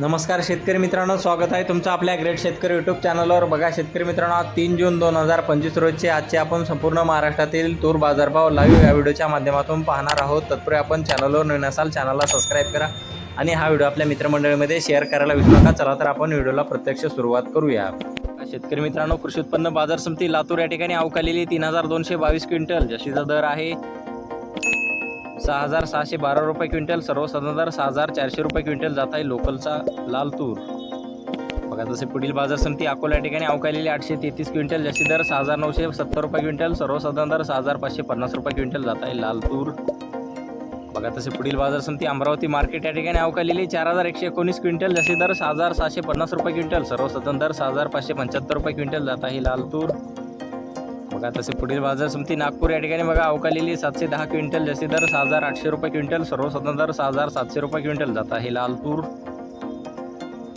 नमस्कार शेतकरी मित्रांनो स्वागत आहे तुमचं आपल्या ग्रेट शेतकरी यूट्यूब चॅनलवर बघा शेतकरी मित्रांनो आज तीन जून दोन हजार पंचवीस रोजचे आजचे आपण संपूर्ण महाराष्ट्रातील तूर बाजारभाव लाईव्ह या व्हिडिओच्या माध्यमातून पाहणार आहोत. तत्पूर्वी आपण चॅनलवर नवीन असाल चॅनलला सबस्क्राईब करा आणि हा व्हिडिओ आपल्या मित्रमंडळीमध्ये शेअर करायला विसरू नका. चला तर आपण व्हिडिओला प्रत्यक्ष सुरुवात करूया. शेतकरी मित्रांनो कृषी उत्पन्न बाजार समिती लातूर या ठिकाणी अवकालेली तीन हजार दोनशे बावीस क्विंटल. जशीचा दर आहे सहा हजार सहाशे बारा रुपये क्विंटल सर्वसाधारण सहा हजार चारशे रुपये क्विंटल जात आहे लोकलचा लाल तूर. बघा जसे पुढील बाजार समिती अकोला या ठिकाणी अवकालेली आठशे तेहतीस क्विंटल जशी दर सहा हजार नऊशे सत्तर रुपये क्विंटल सर्वसाधारण दर सहा हजार पाचशे पन्नास रुपये क्विंटल जात आहे लाल तूर. बघा तसे पुढील बाजार समिती अमरावती मार्केट या ठिकाणी अवकालेली चार हजार एकशे एकोणीस क्विंटल जास्ती दर सहा हजार सहाशे पन्नास रुपये क्विंटल सर्वसाधारण दर सहा हजार पाचशे पंच्याहत्तर रुपये क्विंटल जात आहे लाल तूर. बघा तसे पुढील बाजार समिती नागपूर या ठिकाणी बघा अवकालेली सातशे दहा क्विंटल जसे दर सहा हजार आठशे रुपये क्विंटल सर्वसाधारण दर सहा हजार सातशे रुपये क्विंटल जात आहे लालपूर.